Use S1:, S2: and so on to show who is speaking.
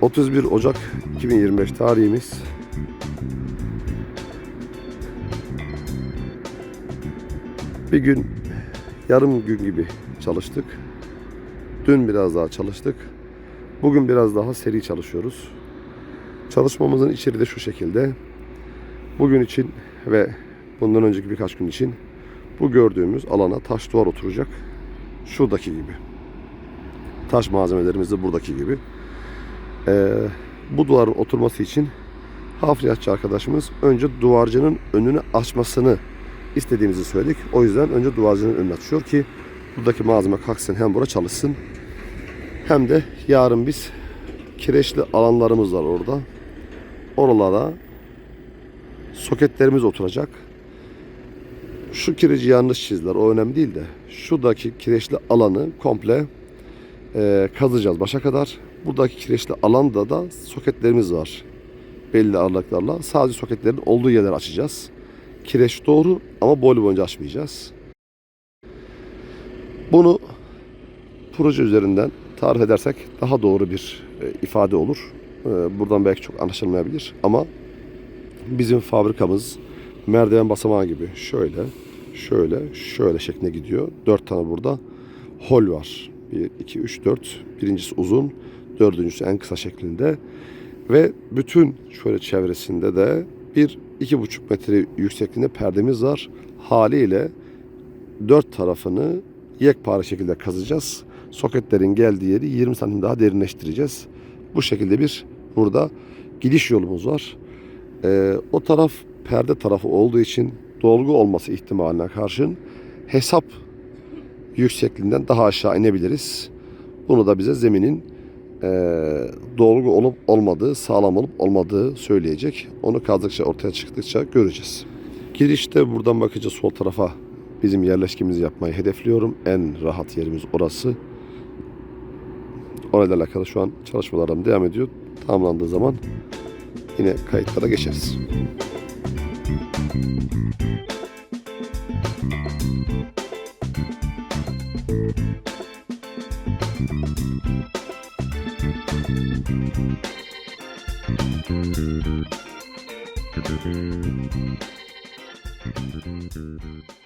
S1: ...31 Ocak 2025 tarihimiz. Bir gün yarım gün gibi çalıştık. Dün biraz daha çalıştık. Bugün biraz daha seri çalışıyoruz. Çalışmamızın içeriği de şu şekilde. Bugün için ve bundan önceki birkaç gün için bu gördüğümüz alana taş duvar oturacak. Şuradaki gibi. Taş malzemelerimiz de buradaki gibi. Ee, bu duvarın oturması için hafriyatçı arkadaşımız önce duvarcının önünü açmasını istediğimizi söyledik. O yüzden önce duvarcının önünü açıyor ki buradaki malzeme kalksın hem bura çalışsın hem de yarın biz kireçli alanlarımız var orada. Oralara soketlerimiz oturacak. Şu kireci yanlış çizdiler. O önemli değil de şuradaki kireçli alanı komple e, kazıyacağız başa kadar. Buradaki kireçli alanda da soketlerimiz var. Belli aralıklarla. Sadece soketlerin olduğu yerleri açacağız. Kireç doğru ama boylu boyunca açmayacağız. Bunu proje üzerinden tarif edersek daha doğru bir e, ifade olur. E, buradan belki çok anlaşılmayabilir ama bizim fabrikamız merdiven basamağı gibi şöyle, şöyle, şöyle şeklinde gidiyor. Dört tane burada hol var. 1, 2, 3, 4. Birincisi uzun, dördüncüsü en kısa şeklinde. Ve bütün şöyle çevresinde de bir iki buçuk metre yüksekliğinde perdemiz var. Haliyle dört tarafını yekpare şekilde kazacağız. Soketlerin geldiği yeri 20 santim daha derinleştireceğiz. Bu şekilde bir burada gidiş yolumuz var. Ee, o taraf perde tarafı olduğu için dolgu olması ihtimaline karşın hesap yüksekliğinden daha aşağı inebiliriz. Bunu da bize zeminin e, dolgu olup olmadığı, sağlam olup olmadığı söyleyecek. Onu kazdıkça ortaya çıktıkça göreceğiz. Girişte buradan bakınca sol tarafa bizim yerleşkemizi yapmayı hedefliyorum. En rahat yerimiz orası. Orayla alakalı şu an çalışmalarım devam ediyor. Tamamlandığı zaman yine kayıtlara geçeriz.
S2: Thank you.